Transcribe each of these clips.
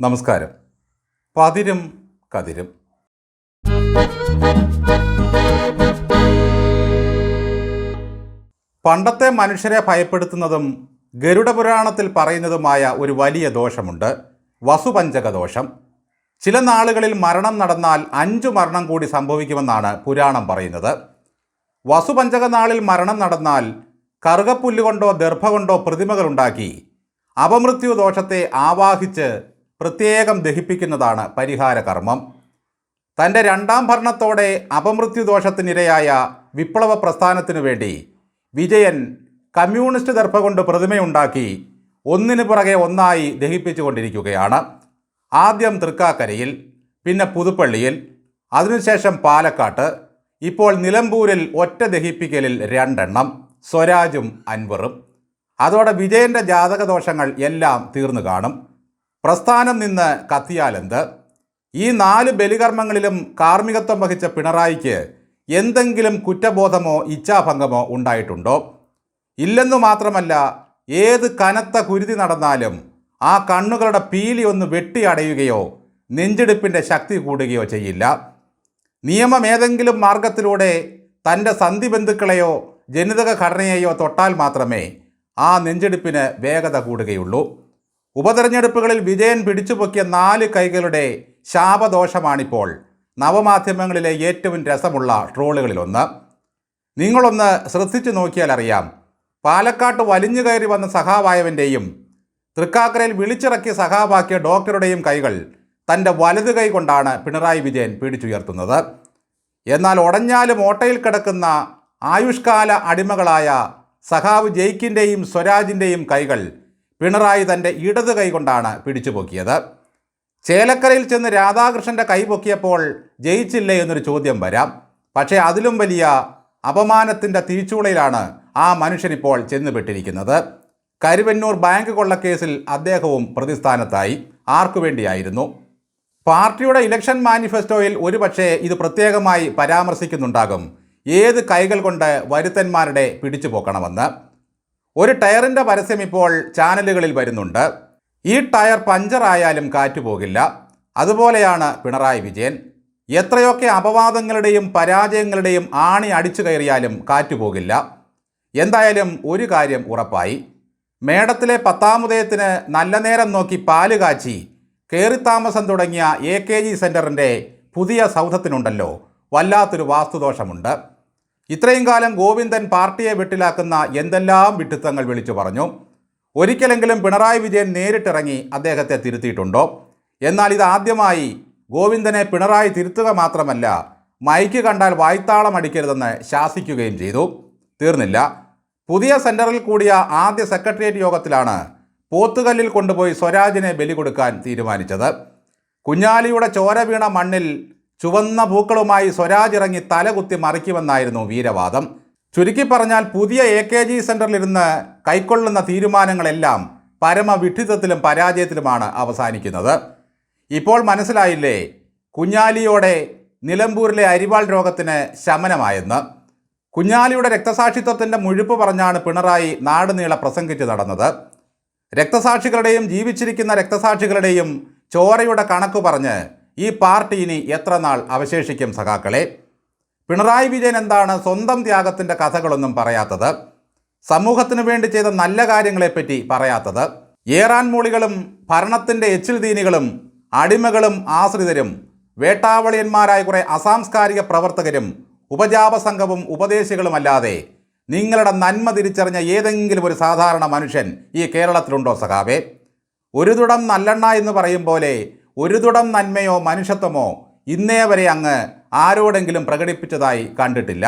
നമസ്കാരം. പതിരും കതിരും. പണ്ടത്തെ മനുഷ്യരെ ഭയപ്പെടുത്തുന്നതും ഗരുഡപുരാണത്തിൽ പറയുന്നതുമായ ഒരു വലിയ ദോഷമുണ്ട്. വസുപഞ്ചക ദോഷം. ചില നാളുകളിൽ മരണം നടന്നാൽ അഞ്ചു മരണം കൂടി സംഭവിക്കുമെന്നാണ് പുരാണം പറയുന്നത്. വസുപഞ്ചക നാളിൽ മരണം നടന്നാൽ കറുകപ്പുല്ലുകൊണ്ടോ ദർഭ കൊണ്ടോ പ്രതിമകളുണ്ടാക്കി അപമൃത്യു ദോഷത്തെ ആവാഹിച്ച് പ്രത്യേകം ദഹിപ്പിക്കുന്നതാണ് പരിഹാര കർമ്മം തന്റെ രണ്ടാം ഭരണത്തോടെ അപമൃത്യുദോഷത്തിനിരയായ വിപ്ലവ പ്രസ്ഥാനത്തിനു വേണ്ടി വിജയൻ കമ്മ്യൂണിസ്റ്റ് ദർഭ കൊണ്ട് പ്രതിമയുണ്ടാക്കി ഒന്നിനു പുറകെ ഒന്നായി ദഹിപ്പിച്ചുകൊണ്ടിരിക്കുകയാണ്. ആദ്യം തൃക്കാക്കരയിൽ പിന്നെ പുതുപ്പള്ളിയിൽ അതിനുശേഷം പാലക്കാട്ട് ഇപ്പോൾ നിലമ്പൂരിൽ ഒറ്റ ദഹിപ്പിക്കലിൽ രണ്ടെണ്ണം സ്വരാജും അൻവറും. അതോടെ വിജയന്റെ ജാതകദോഷങ്ങൾ എല്ലാം തീർന്നു കാണും. പ്രസ്ഥാനം നിന്ന് കത്തിയാലെന്ത്? ഈ നാല് ബലികർമ്മങ്ങളിലും കാർമ്മികത്വം വഹിച്ച പിണറായിക്ക് എന്തെങ്കിലും കുറ്റബോധമോ ഇച്ഛാഭംഗമോ ഉണ്ടായിട്ടുണ്ടോ? ഇല്ലെന്നു മാത്രമല്ല ഏത് കനത്ത കുരുതി നടന്നാലും ആ കണ്ണുകളുടെ പീലി ഒന്ന് വെട്ടിയടയുകയോ നെഞ്ചെടുപ്പിന്റെ ശക്തി കൂടുകയോ ചെയ്യില്ല. നിയമം ഏതെങ്കിലും മാർഗത്തിലൂടെ തന്റെ സന്ധി ബന്ധുക്കളെയോ ജനിതക ഘടനയെയോ തൊട്ടാൽ മാത്രമേ ആ നെഞ്ചെടുപ്പിന് വേഗത കൂടുകയുള്ളൂ. ഉപതെരഞ്ഞെടുപ്പുകളിൽ വിജയൻ പിടിച്ചുപൊക്കിയ നാല് കൈകളുടെ ശാപദോഷമാണിപ്പോൾ. നവമാധ്യമങ്ങളിലെ ഏറ്റവും രസമുള്ള ട്രോളുകളിലൊന്ന്. നിങ്ങളൊന്ന് ശ്രദ്ധിച്ചു നോക്കിയാൽ അറിയാം. പാലക്കാട്ട് വലിഞ്ഞു കയറി വന്ന സഹാവായവന്റെയും തൃക്കാക്കരയിൽ വിളിച്ചിറക്കി സഹാവാക്കിയ ഡോക്ടറുടെയും കൈകൾ തന്റെ വലതു കൈ കൊണ്ടാണ് പിണറായി വിജയൻ പിടിച്ചുയർത്തുന്നത്. എന്നാൽ ഉടഞ്ഞാലും ഓട്ടയിൽ കിടക്കുന്ന ആയുഷ്കാല അടിമകളായ സഹാവ് ജയ്ക്കിന്റെയും സ്വരാജിന്റെയും കൈകൾ പിണറായി തന്റെ ഇടത് കൈ കൊണ്ടാണ് പിടിച്ചുപൊക്കിയത് ചേലക്കരയിൽ ചെന്ന് രാധാകൃഷ്ണന്റെ കൈ പൊക്കിയപ്പോൾ ജയിച്ചില്ലേ എന്നൊരു ചോദ്യം വരാം. പക്ഷേ അതിലും വലിയ അപമാനത്തിന്റെ തിരിച്ചുളയിലാണ് ആ മനുഷ്യനിപ്പോൾ ചെന്നുപെട്ടിരിക്കുന്നത്. കരുവന്നൂർ ബാങ്ക് കൊള്ളക്കേസിൽ അദ്ദേഹവും പ്രതിസ്ഥാനത്തായി. ആർക്കു വേണ്ടിയായിരുന്നു? പാർട്ടിയുടെ ഇലക്ഷൻ മാനിഫെസ്റ്റോയിൽ ഒരുപക്ഷേ ഇത് പ്രത്യേകമായി പരാമർശിക്കുന്നുണ്ടാകും. ഏത് കൈകൾ കൊണ്ട് വരുത്തന്മാരുടെ പിടിച്ചു പോക്കണമെന്ന് ഒരു ടയറിന്റെ പരസ്യം ഇപ്പോൾ ചാനലുകളിൽ വരുന്നുണ്ട്. ഈ ടയർ പഞ്ചറായാലും കാറ്റ് പോകില്ല അതുപോലെയാണ് പിണറായി വിജയൻ. എത്രയൊക്കെ അപവാദങ്ങളുടെയും പരാജയങ്ങളുടെയും ആണി അടിച്ചു കയറിയാലും കാറ്റ് പോകില്ല എന്തായാലും ഒരു കാര്യം ഉറപ്പായി. മേടത്തിലെ പത്താമുദയത്തിന് നല്ല നേരം നോക്കി പാൽ കാച്ചി കയറിത്താമസം തുടങ്ങിയ എ കെ ജി സെന്ററിന്റെ പുതിയ സൗധത്തിനുണ്ടല്ലോ. വല്ലാത്തൊരു വാസ്തുദോഷമുണ്ട്. ഇത്രയും കാലം ഗോവിന്ദൻ പാർട്ടിയെ വെട്ടിലാക്കുന്ന എന്തെല്ലാം വിട്ടിത്തങ്ങൾ വിളിച്ചു പറഞ്ഞു. ഒരിക്കലെങ്കിലും പിണറായി വിജയൻ നേരിട്ടിറങ്ങി അദ്ദേഹത്തെ തിരുത്തിയിട്ടുണ്ടോ? എന്നാൽ ഇത് ആദ്യമായി ഗോവിന്ദനെ പിണറായി തിരുത്തുക മാത്രമല്ല മൈക്ക് കണ്ടാൽ വായ്ത്താളം അടിക്കരുതെന്ന് ശാസിക്കുകയും ചെയ്തു. തീർന്നില്ല. പുതിയ സെന്ററിൽ കൂടിയ ആദ്യ സെക്രട്ടേറിയറ്റ് യോഗത്തിലാണ് പോത്തുകല്ലിൽ കൊണ്ടുപോയി സ്വരാജിനെ ബലി കൊടുക്കാൻ തീരുമാനിച്ചത്. കുഞ്ഞാലിയുടെ ചോര വീണ മണ്ണിൽ ചുവന്ന പൂക്കളുമായി സ്വരാജ് ഇറങ്ങി തലകുത്തി മറിക്കുമെന്നായിരുന്നു വീരവാദം. ചുരുക്കി പറഞ്ഞാൽ പുതിയ എ കെ ജി സെന്ററിലിരുന്ന് കൈക്കൊള്ളുന്ന തീരുമാനങ്ങളെല്ലാം പരമവിഡ്ഢിത്തത്തിലും പരാജയത്തിലുമാണ് അവസാനിക്കുന്നത്. ഇപ്പോൾ മനസ്സിലായില്ലേ? കുഞ്ഞാലിയോടെ നിലമ്പൂരിലെ അരിവാൾ രോഗത്തിന് ശമനമായെന്ന്. കുഞ്ഞാലിയുടെ രക്തസാക്ഷിത്വത്തിന്റെ മുഴുപ്പ് പറഞ്ഞാണ് പിണറായി നാടുനീള പ്രസംഗിച്ച് നടന്നത്. രക്തസാക്ഷികളുടെയും ജീവിച്ചിരിക്കുന്ന രക്തസാക്ഷികളുടെയും ചോരയുടെ കണക്ക് പറഞ്ഞ് ഈ പാർട്ടി ഇനി എത്ര നാൾ അവശേഷിക്കും സഖാക്കളെ? പിണറായി വിജയൻ എന്താണ് സ്വന്തം ത്യാഗത്തിന്റെ കഥകളൊന്നും പറയാത്തത്? സമൂഹത്തിനു വേണ്ടി ചെയ്ത നല്ല കാര്യങ്ങളെപ്പറ്റി പറയാത്തത്? ഏറാൻ മൂളികളും ഭരണത്തിന്റെ എച്ചിൽ ദീനികളും അടിമകളും ആശ്രിതരും വേട്ടാവളിയന്മാരായ കുറേ അസാംസ്കാരിക പ്രവർത്തകരും ഉപജാപ സംഘവും ഉപദേശികളുമല്ലാതെ നിങ്ങളുടെ നന്മ തിരിച്ചറിഞ്ഞ ഏതെങ്കിലും ഒരു സാധാരണ മനുഷ്യൻ ഈ കേരളത്തിലുണ്ടോ സഖാവേ? ഒരു തുടം നല്ലെണ്ണ എന്ന് പറയും പോലെ ഒരു തുടം നന്മയോ മനുഷ്യത്വമോ ഇന്നേ വരെ അങ്ങ് ആരോടെങ്കിലും പ്രകടിപ്പിച്ചതായി കണ്ടിട്ടില്ല.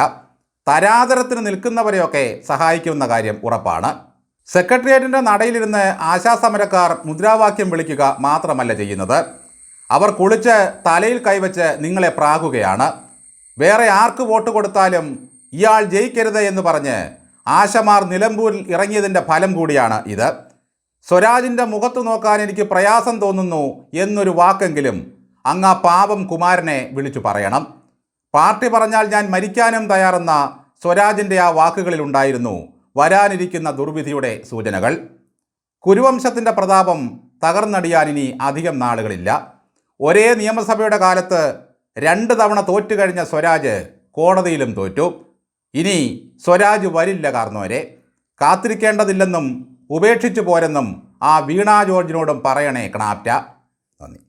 തരാതരത്തിന് നിൽക്കുന്നവരെയൊക്കെ സഹായിക്കുന്ന കാര്യം ഉറപ്പാണ്. സെക്രട്ടേറിയറ്റിന്റെ നടയിലിരുന്ന് ആശാസമരക്കാർ മുദ്രാവാക്യം വിളിക്കുക മാത്രമല്ല ചെയ്യുന്നത്. അവർ കുളിച്ച് തലയിൽ കൈവച്ച് നിങ്ങളെ പ്രാകുകയാണ്. വേറെ ആർക്ക് വോട്ട് കൊടുത്താലും ഇയാൾ ജയിക്കരുത് എന്ന് പറഞ്ഞ് ആശമാർ നിലമ്പൂരിൽ ഇറങ്ങിയതിന്റെ ഫലം കൂടിയാണ് ഇത്. സ്വരാജിന്റെ മുഖത്ത് നോക്കാൻ എനിക്ക് പ്രയാസം തോന്നുന്നു എന്നൊരു വാക്കെങ്കിലും അങ്ങ് ആ പാപം കുമാരനെ വിളിച്ചു പറയണം. പാർട്ടി പറഞ്ഞാൽ ഞാൻ മരിക്കാനും തയ്യാറെന്ന സ്വരാജിന്റെ ആ വാക്കുകളിൽ ഉണ്ടായിരുന്നു വരാനിരിക്കുന്ന ദുർവിധിയുടെ സൂചനകൾ. കുരുവംശത്തിന്റെ പ്രതാപം തകർന്നടിയാൻ ഇനി അധികം നാളുകളില്ല. ഒരേ നിയമസഭയുടെ കാലത്ത് രണ്ട് തവണ തോറ്റു കഴിഞ്ഞ സ്വരാജ് കോടതിയിലും തോറ്റു. ഇനി സ്വരാജ് വരില്ല കാർന്നവരെ കാത്തിരിക്കേണ്ടതില്ലെന്നും ഉപേക്ഷിച്ചു പോരെന്നും ആ വീണ ജോർജിനോടും പറയണേ ക്ണാപ്റ്റ. നന്ദി.